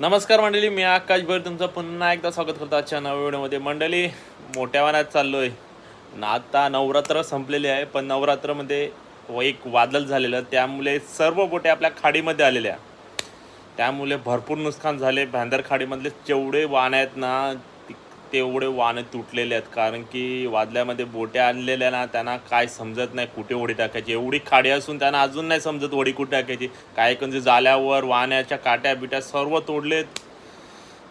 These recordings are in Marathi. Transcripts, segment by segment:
नमस्कार मंडळी मी आकाश भर तुमचं पुन्हा एकदा स्वागत करतो आजच्या नव्या व्हिडिओमध्ये. मंडळी मोठ्या वनात चाललोय. ना आता नवरात्र संपलेले आहे पण नवरात्रमध्ये व एक वादल झालेलं त्यामुळे सर्व बोटे आपल्या खाडीमध्ये आलेल्या. त्यामुळे भरपूर नुकसान झाले. भांदर खाडीमधले जेवढे वाण आहेत ना ती- तेवढे वाण तुटलेले आहेत? कारण की वादल्यामध्ये बोट्या आणलेल्या ना त्यांना काय समजत नाही कुठे होडी टाकायची. एवढी खाडी असून त्यांना अजून नाही समजत होडी कुठे टाकायची. काय म्हणजे जाल्यावर वाण्याच्या काट्या बिट्या सर्व तोडलेत.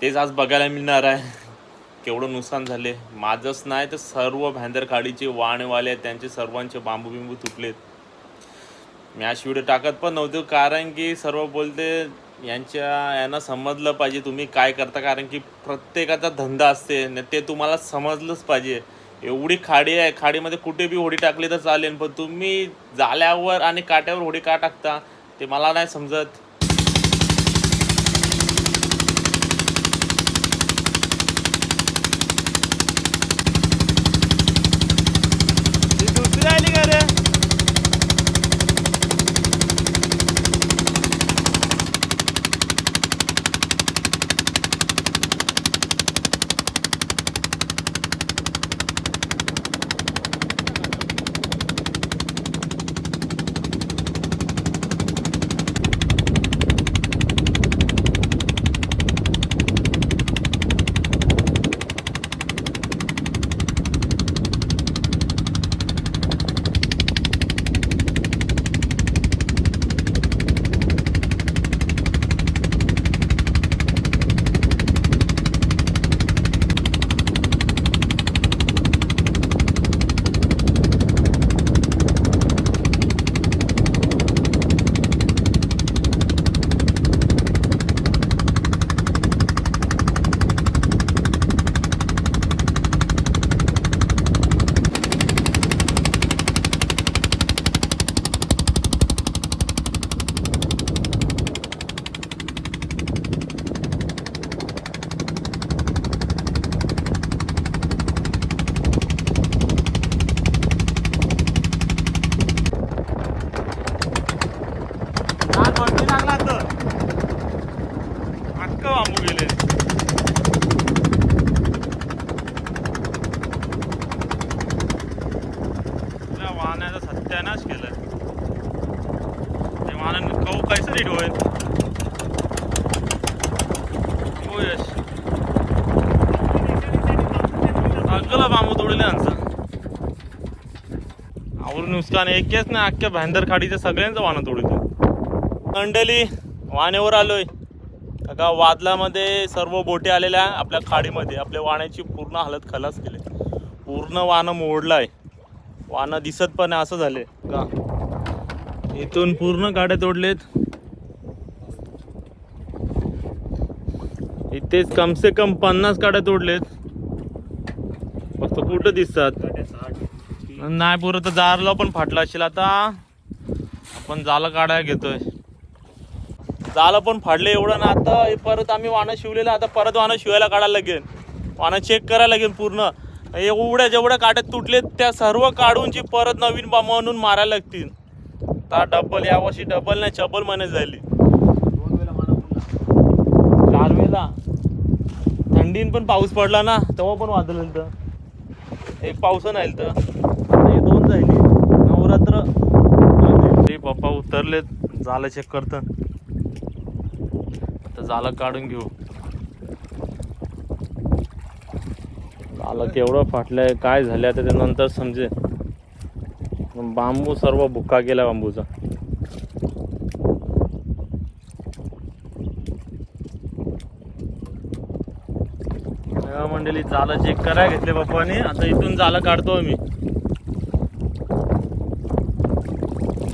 तेच आज बघायला मिळणार आहे. केवढं नुकसान झाले. माझंच नाही तर सर्व भांदर खाडीचे आहेत. त्यांचे सर्वांचे बांबू बिंबू तुटलेत. मी व्हिडिओ टाकत पण नव्हतो कारण की सर्व बोलते यांच्या यांना समजलं पाहिजे तुम्ही काय करता कारण की प्रत्येकाचा धंदा असते न ते तुम्हाला समजलंच पाहिजे. एवढी खाडी आहे खाडीमध्ये कुठे बी होडी टाकली तर चालेल पण तुम्ही जाल्यावर आणि काट्यावर होडी का टाकता ते मला नाही समजत ती दुसरी आली का रे हा, वरती लागला तर अख्खं बांबू गेले वाहनाचा सत्यानाश केलाय ते वाहन कऊ कायच नीट होईल हो यश अगला बांबू तोडले यांचा आवरून नुसकान एकच ना अख्ख्या भांदर खाडीच्या सगळ्यांचं वाहन तोडतो मंडळी वाहनेवर आलोय का वादलामध्ये सर्व बोटे आलेल्या आपल्या खाडीमध्ये आपल्या वाण्याची पूर्ण हालत खलास केली. पूर्ण वानं आहे वानं दिसत पण असं झाले. का? इथून पूर्ण गाड्या तोडलेत. इथेच कम से कम पन्नास गाड्या तोडलेत. फक्त कुठं दिसतात? नाही पुरं तर जारला पण फाटला असेल आता. आपण जाला काढायला घेतोय. झालं पण फाडले एवढं ना. आता हे परत आम्ही वाणं शिवलेलं आता परत वाणं शिवायला काढायला लागेल. वाणं चेक करायला लागेल पूर्ण. एवढ्या जेवढ्या काट्यात तुटलेत त्या सर्व काढून जी परत नवीन बा म्हणून मारायला लागतील. तर डबल यावर्षी डबल नाही चबल महिने झाली. चार वेळेला. थंडीन पण पाऊस पडला ना तेव्हा पण वादळ तर एक पाऊस नाही तर दोन झाली. नवरात्र. ते पप्पा उतरलेत. झालं चेक करतं. आता झालं काढून घेऊ. झालं केवढं फाटलंय काय झालं आता ते नंतर समजे बांबू सर्व भुक्का गेला बांबूचा. मंडळी जालं चेक करायला घेतले बाप्पाने आता इथून जालं काढतो मी.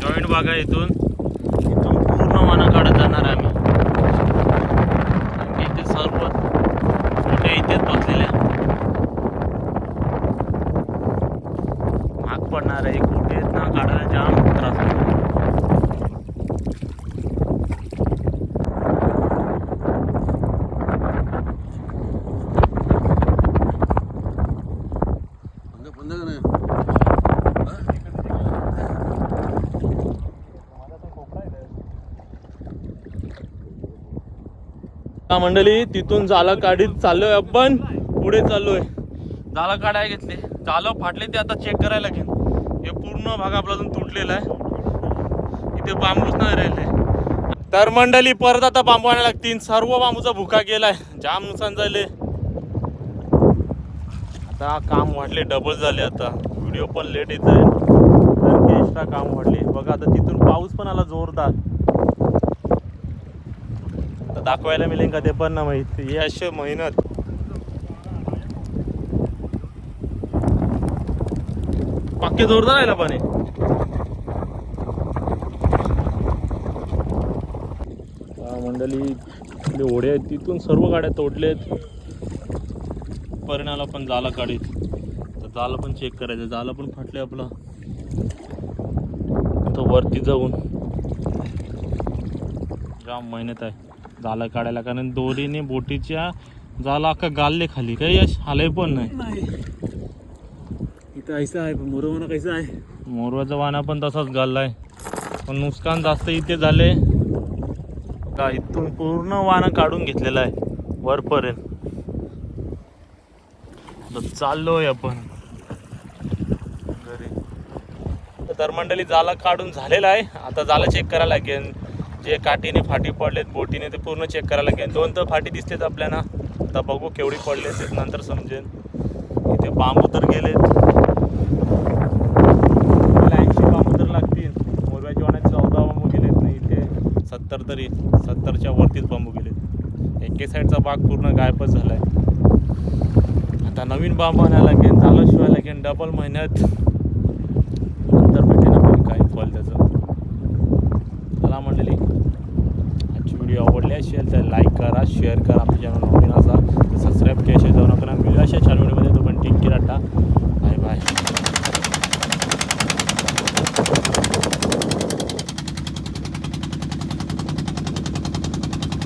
जॉईंट बागा इथून. इथून पूर्ण मना काढत जाणार आहे आम्ही कारण की इथे सर्व मोठे इथेच बसलेल्या महाग पडणार आहे कुठे आहेत ना काढायला जाम त्रास होतो. बंद बंद का नाही हा मंडळी तिथून जाला काढीत चाललोय आपण. पुढे चाललोय. जाला काढाय घेतले. जालं फाटले ते आता चेक करायला लागेल हे पूर्ण भाग आपला तुटलेला आहे. इथे बांबूच नाही राहिले. तर मंडळी परत आता बांबू आणायला लागतील. सर्व बांबूचा भुका गेलाय. जाम नुकसान झाले आता काम वाढले डबल झाले आता. व्हिडिओ पण लेट येत आहे तर एक्स्ट्रा काम वाढले. बघा आता तिथून पाऊस पण आला जोरदार. तर दाखवायला मिळेल का ते पण ना माहीत. हे असे मेहनत. पक्के जोरदार आहे ना पाणी मंडळी ओढे आहेत तिथून सर्व गाड्या तोडलेत. परिणाला पण जाला काढीत तर जालं पण चेक करायचं. जालं पण फाटले आपलं. तो वरती जाऊन. जाम मेहनत आहे. जालं काढायला. कारण दोरीने बोटीच्या जाला अख्खा गालले खाली. काही यश? आलंय पण नाही. नाही. इथं ऐसा आहे पण मोरवाना कैसा आहे? मोरवाचा वाना पण तसाच गाललाय. पण नुकसान जास्त इथे झाले. का इथून पूर्ण वाना काढून घेतलेला आहे. वरपर्यंत. तर चाललोय आपण. घरी. तर मंडळी जाला काढून झालेला आहे. आता जाला चेक करायला लागेल. जे काठीने फाटी पडलेत बोटीने ते पूर्ण चेक करायला लागेल दोन तर फाटी दिसतेत आपल्याला. आता बघू केवढी पडले ते नंतर समजेल इथे बांबू तर गेलेत ऐंशी बांबू तर लागतील. मोरव्या जेवणात चौदा बांबू गेलेत नाही इथे सत्तर तरी सत्तरच्या वरतीच बांबू गेलेत. एके साईडचा भाग पूर्ण गायबच झाला आहे आता नवीन बांबू आणायला लागेल शिवाय लागेल डबल महिन्यात नंतर भेटेन आपण काय फल त्याचं चला आवडली असेल तर लाईक करा शेअर करा. आमच्या चॅनल